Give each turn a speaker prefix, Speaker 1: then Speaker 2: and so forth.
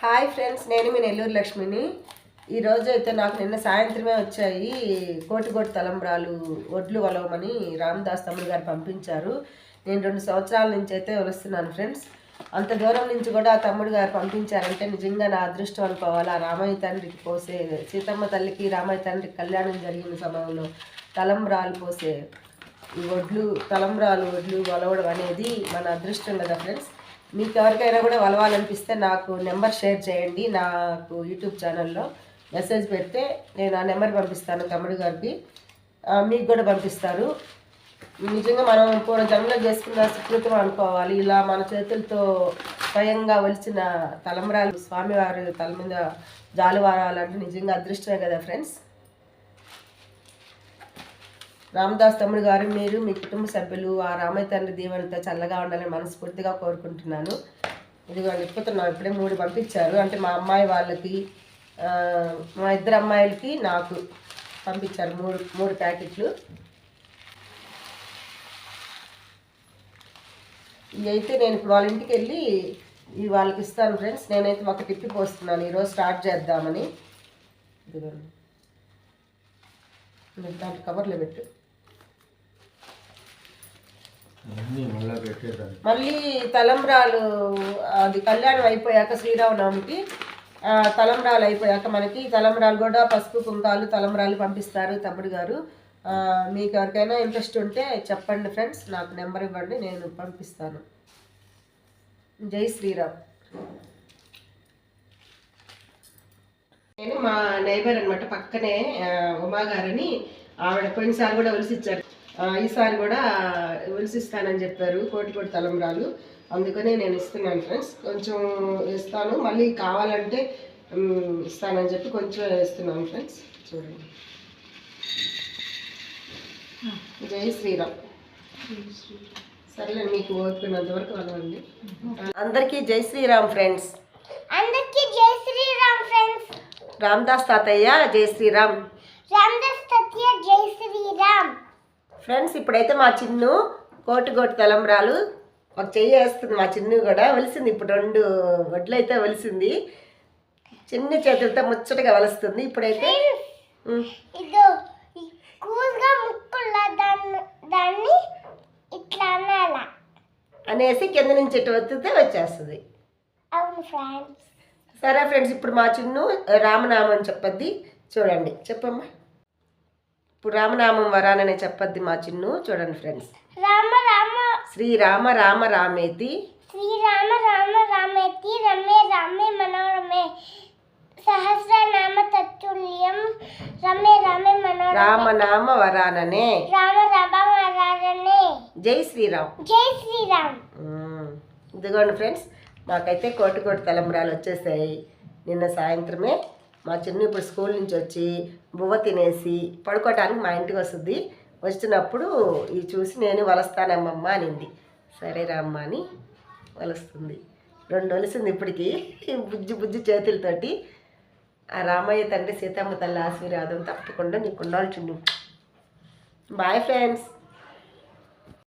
Speaker 1: Hi friends నేను మీ నెల్లూరు లక్ష్మిని. ఈరోజు అయితే నాకు నిన్న సాయంత్రమే వచ్చాయి కోటికోటి తలంబ్రాలు ఒడ్లు వలవమని రామదాస్ తమ్ముడు గారు పంపించారు. నేను రెండు సంవత్సరాల నుంచి అయితే వలుస్తున్నాను ఫ్రెండ్స్. అంత దూరం నుంచి కూడా ఆ తమ్ముడు గారు పంపించారంటే నిజంగా నా అదృష్టం అనుకోవాలి? ఆ రామయ్య తండ్రికి పోసే సీతమ్మ తల్లికి రామయ్య తండ్రికి కళ్యాణం జరిగిన సమయంలో తలంబ్రాలు పోసే ఈ వడ్లు తలంబ్రాలు వడ్లు వలవడం అనేది మన అదృష్టం కదా ఫ్రెండ్స్. మీకు ఎవరికైనా కూడా వలవాలనిపిస్తే నాకు నెంబర్ షేర్ చేయండి. నాకు యూట్యూబ్ ఛానల్లో మెసేజ్ పెడితే నేను ఆ నెంబర్ పంపిస్తాను తమ్ముడు గారికి. మీకు కూడా పంపిస్తారు నిజంగా మనం పూర్వ జన్మలో చేసుకున్న సుకృతం అనుకోవాలి. ఇలా మన చేతులతో స్వయంగా వలిచిన తలంబ్రాలు స్వామివారి తల మీద జాలువారాలంటే నిజంగా అదృష్టమే కదా ఫ్రెండ్స్ రామదాస్ తమ్ముడు గారు మీరు మీ కుటుంబ సభ్యులు ఆ రామయ్య తండ్రి దీవెనతో చల్లగా ఉండాలని మనస్ఫూర్తిగా కోరుకుంటున్నాను. ఇదిగో నిప్పుతున్నాం ఇప్పుడే మూడు పంపించారు. అంటే మా అమ్మాయి వాళ్ళకి మా ఇద్దరు అమ్మాయిలకి నాకు పంపించారు మూడు మూడు ప్యాకెట్లు. ఇవైతే నేను ఇప్పుడు వాళ్ళ ఇంటికి వెళ్ళి ఇవి వాళ్ళకి ఇస్తాను ఫ్రెండ్స్. నేనైతే ఒక టిప్పి పోస్తున్నాను. ఈరోజు స్టార్ట్ చేద్దామని. ఇదిగోండి. దాంట్లో కవర్లో పెట్టు.
Speaker 2: మళ్ళా
Speaker 1: తలంబ్రాలు అది కళ్యాణం అయిపోయాక శ్రీరామనవమికి తలంబ్రాలు అయిపోయాక మనకి తలంబ్రాలు కూడా పసుపు కుంకాలు తలంబ్రాలు పంపిస్తారు తమ్ముడు గారు. మీకు ఎవరికైనా ఇంట్రెస్ట్ ఉంటే చెప్పండి ఫ్రెండ్స్ నాకు నెంబర్ ఇవ్వండి నేను పంపిస్తాను. జై శ్రీరామ్. నేను మా నైబర్ అనమాట పక్కనే ఆ, ఉమా గారని ఆవిడ పోయినసారి కూడా ఒలిసిచ్చారు ఈసారి కూడా ఒలిసిస్తానని చెప్పారు కోటి కోటి తలంబ్రాలు. అందుకనే నేను ఇస్తున్నాను ఫ్రెండ్స్. కొంచెం ఇస్తాను మళ్ళీ కావాలంటే ఇస్తానని చెప్పి కొంచెం ఇస్తున్నాను ఫ్రెండ్స్. చూడండి. జై శ్రీరామ్. సరేలే మీకు ఓపినంత వరకు వెళ్ళండి అందరికీ జై శ్రీరామ్ ఫ్రెండ్స్.
Speaker 3: అందరికీ జై శ్రీరామ్ ఫ్రెండ్స్.
Speaker 1: రామ్దాస్ తాతయ్య జై శ్రీరామ్.
Speaker 3: రామదాస్ సత్య జై శ్రీరామ్.
Speaker 1: ఫ్రెండ్స్ ఇప్పుడైతే మా చిన్ను కోటి కోటి తలంబ్రాలు ఒక చెయ్యి వేస్తుంది మా చిన్ను కూడా ఒలిసింది ఇప్పుడు రెండు వడ్లు అయితే ఒలిసింది చిన్న చేతులతో ముచ్చటగా వలుస్తుంది. ఇప్పుడైతే అనేసి కింద నుంచి వత్తితే వచ్చేస్తుంది.
Speaker 3: అవును ఫ్రెండ్స్
Speaker 1: సరే ఫ్రెండ్స్ ఇప్పుడు మా చిన్ను రామనామం చెప్పద్ది. చూడండి చెప్పమ్మా. ఇప్పుడు రామనామం వరాననే చెప్పద్ది మా చిన్ను. చూడండి ఫ్రెండ్స్.
Speaker 3: రామ రామ.
Speaker 1: శ్రీరామ రామ రామేతి.
Speaker 3: శ్రీరామ రామ రామేతి. రమే రామే మనోరమే. సహస్రనామ తత్తుల్యం. రమే రామే మనోరమే.
Speaker 1: రామనామ వరాననే.
Speaker 3: రామ రామ వరారనే
Speaker 1: జై శ్రీరామ్.
Speaker 3: జై శ్రీరామ్.
Speaker 1: ఇదిగోండి ఫ్రెండ్స్ నాకైతే కోటి కోటి వచ్చేసాయి. నిన్న సాయంత్రమే మా చిన్న ఇప్పుడు స్కూల్ నుంచి వచ్చి బువ్వ తినేసి పడుకోవటానికి మా ఇంటికి వస్తుంది. వచ్చినప్పుడు ఇవి చూసి నేను వలస్తానమ్మమ్మ అనింది. సరే రామ్మ అని వలుస్తుంది. రెండు వలిసింది ఇప్పటికి బుజ్జి బుజ్జి చేతులతోటి. ఆ రామయ్య తండ్రి సీతమ్మ తల్లి ఆశీర్వాదం తప్పకుండా నీకు ఉండాల్సింది బాయ్ ఫ్రెండ్స్